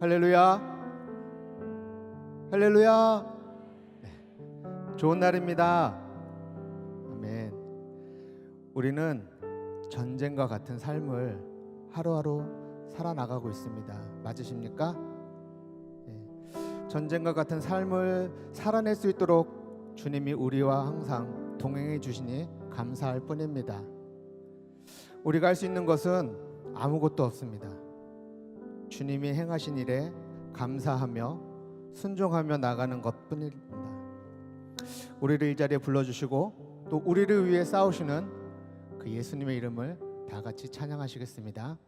할렐루야. 할렐루야. 네. 좋은 날입니다. 아멘. 우리는 전쟁과 같은 삶을 하루하루 살아나가고 있습니다. 맞으십니까? 네. 전쟁과 같은 삶을 살아낼 수 있도록 주님이 우리와 항상 동행해 주시니 감사할 뿐입니다. 우리가 할 수 있는 것은 아무것도 없습니다. 주님이 행하신 일에 감사하며 순종하며 나가는 것뿐입니다. 우리를 이 자리에 불러주시고 또 우리를 위해 싸우시는 그 예수님의 이름을 다 같이 찬양하시겠습니다.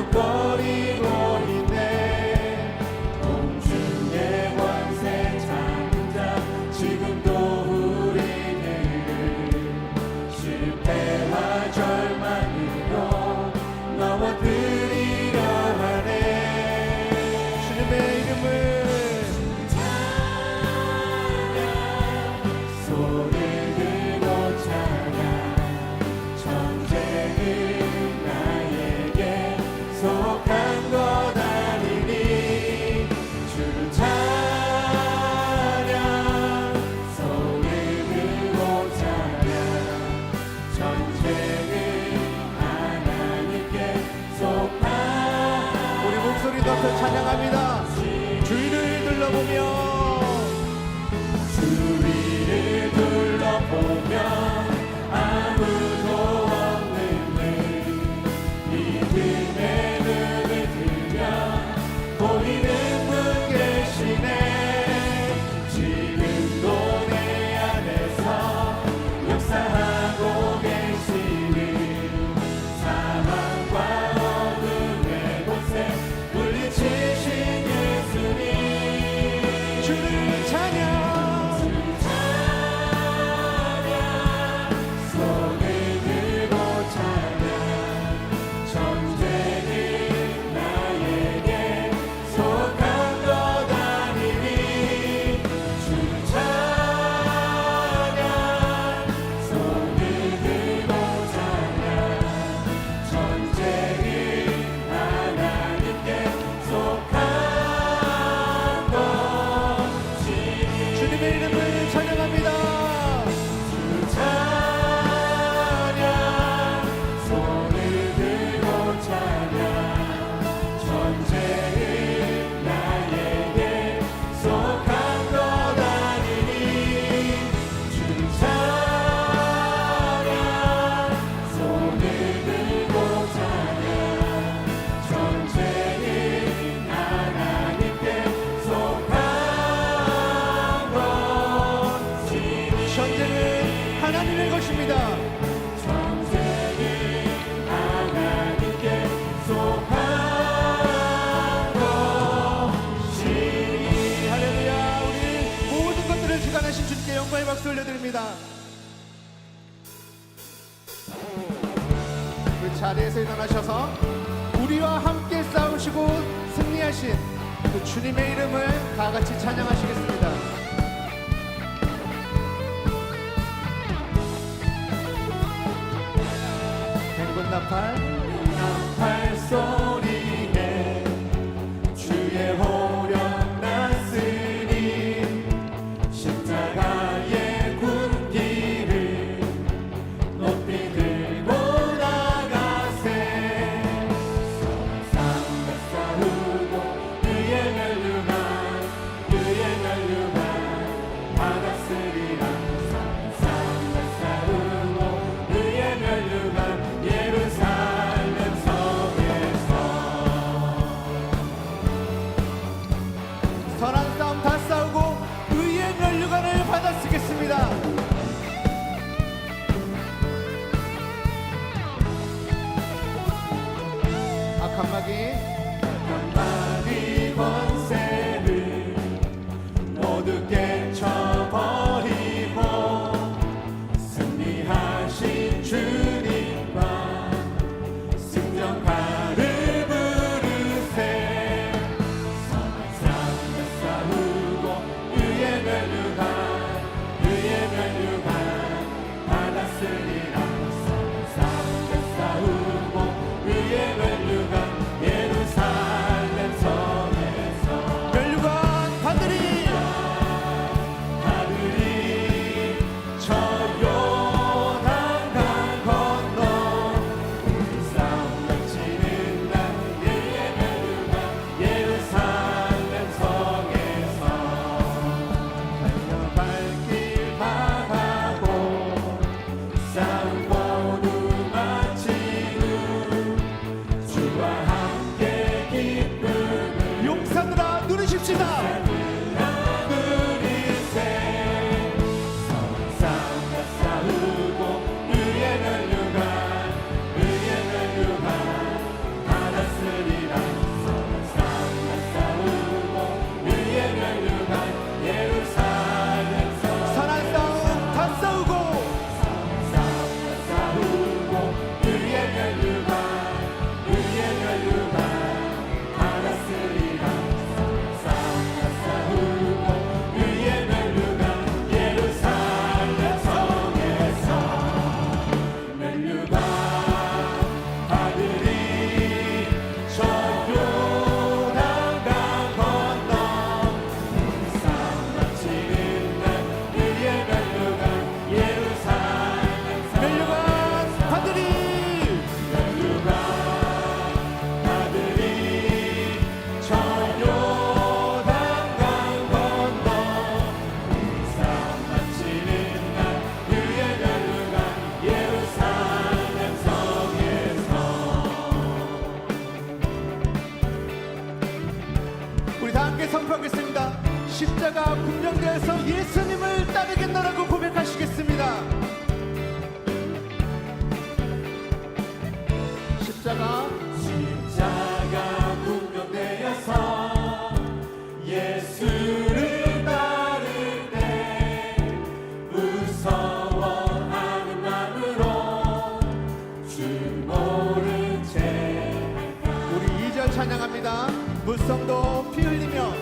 above. 찬양합니다. 주위를 둘러보며 주위를 둘러보며 것입니다. 올려드립니다. 그 자리에서 일어나셔서 우리와 함께 싸우시고 승리하신 그 주님의 이름을 다 같이 찬양하시겠습니다. は。 모르제 우리 이절 찬양합니다. 물성도 피 흘리며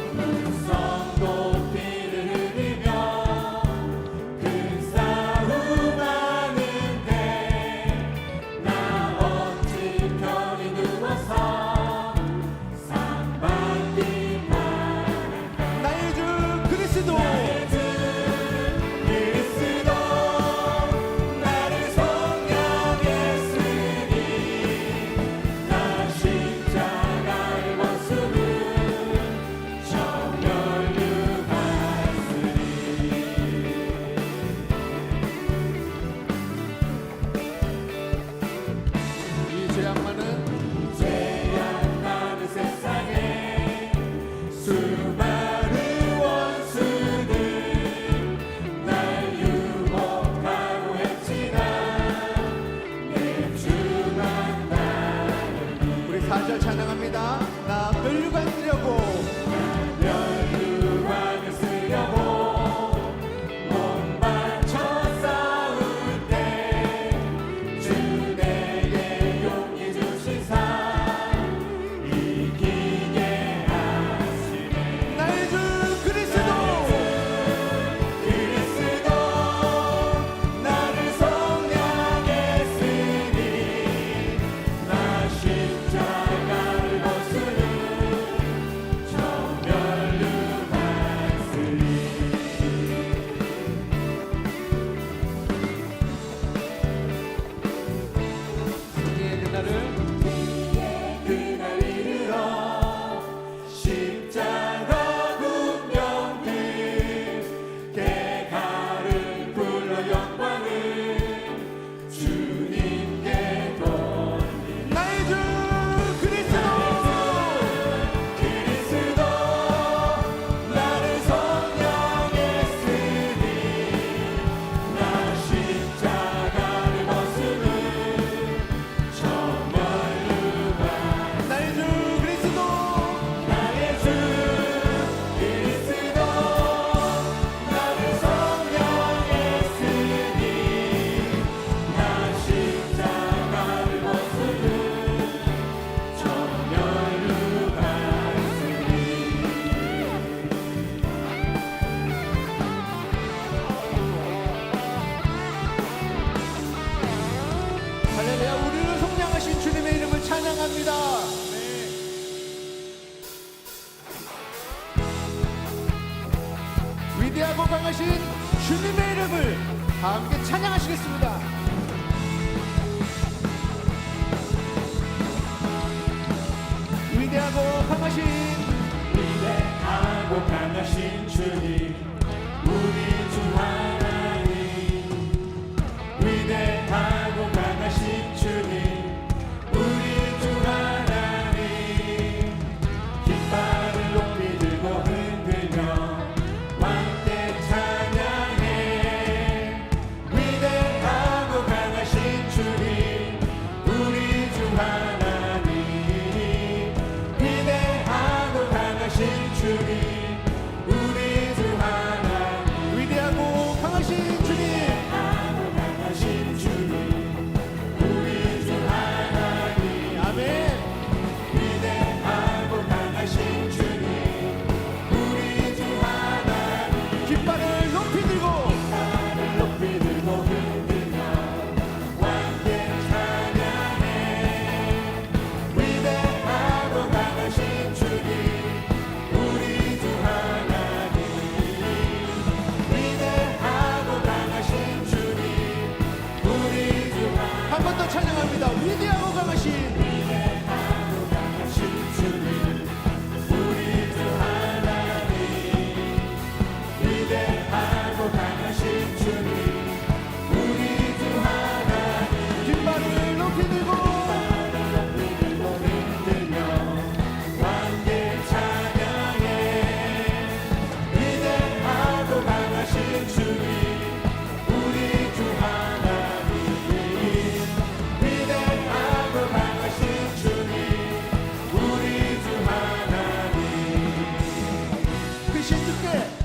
크신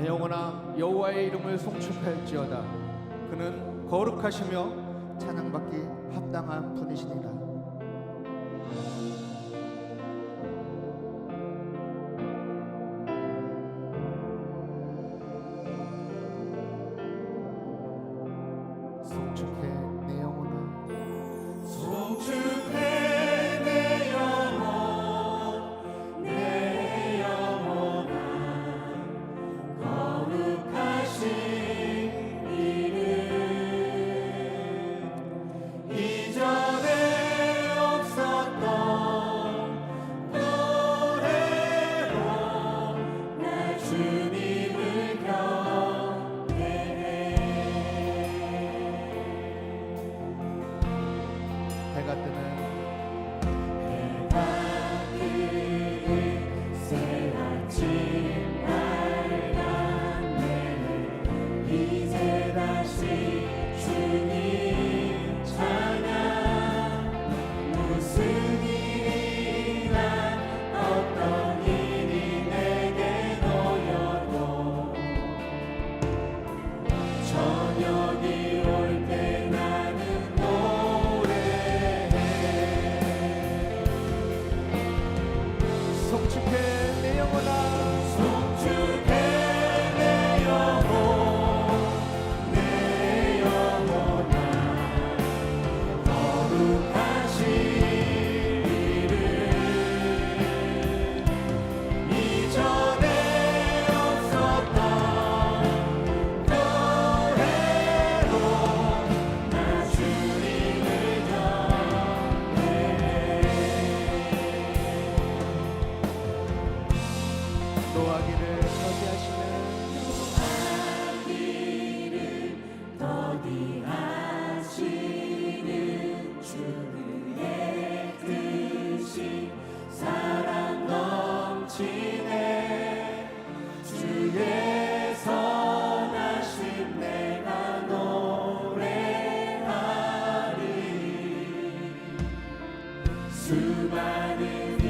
내 영혼아 여호와의 이름을 송축할지어다. 그는 거룩하시며 찬양받기 합당한 분이시니라. 수많은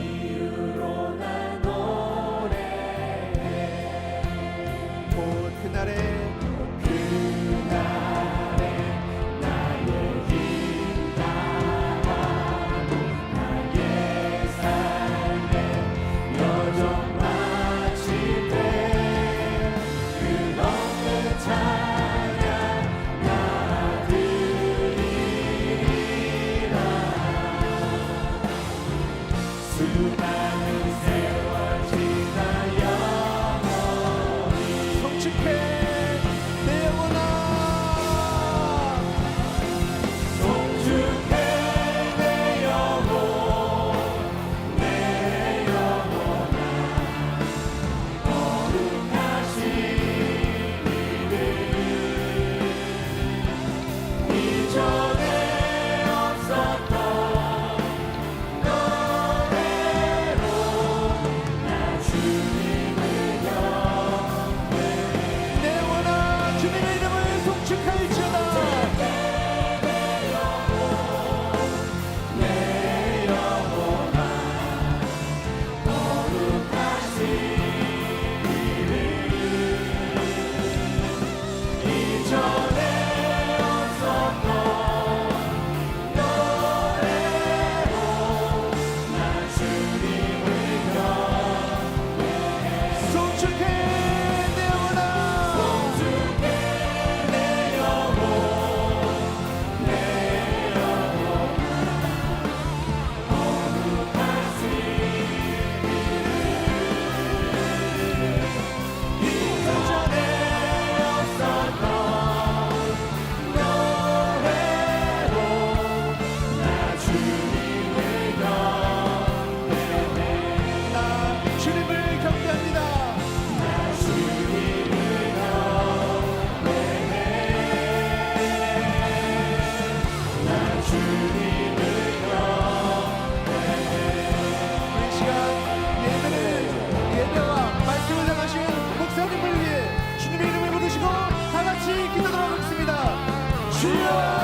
Dia!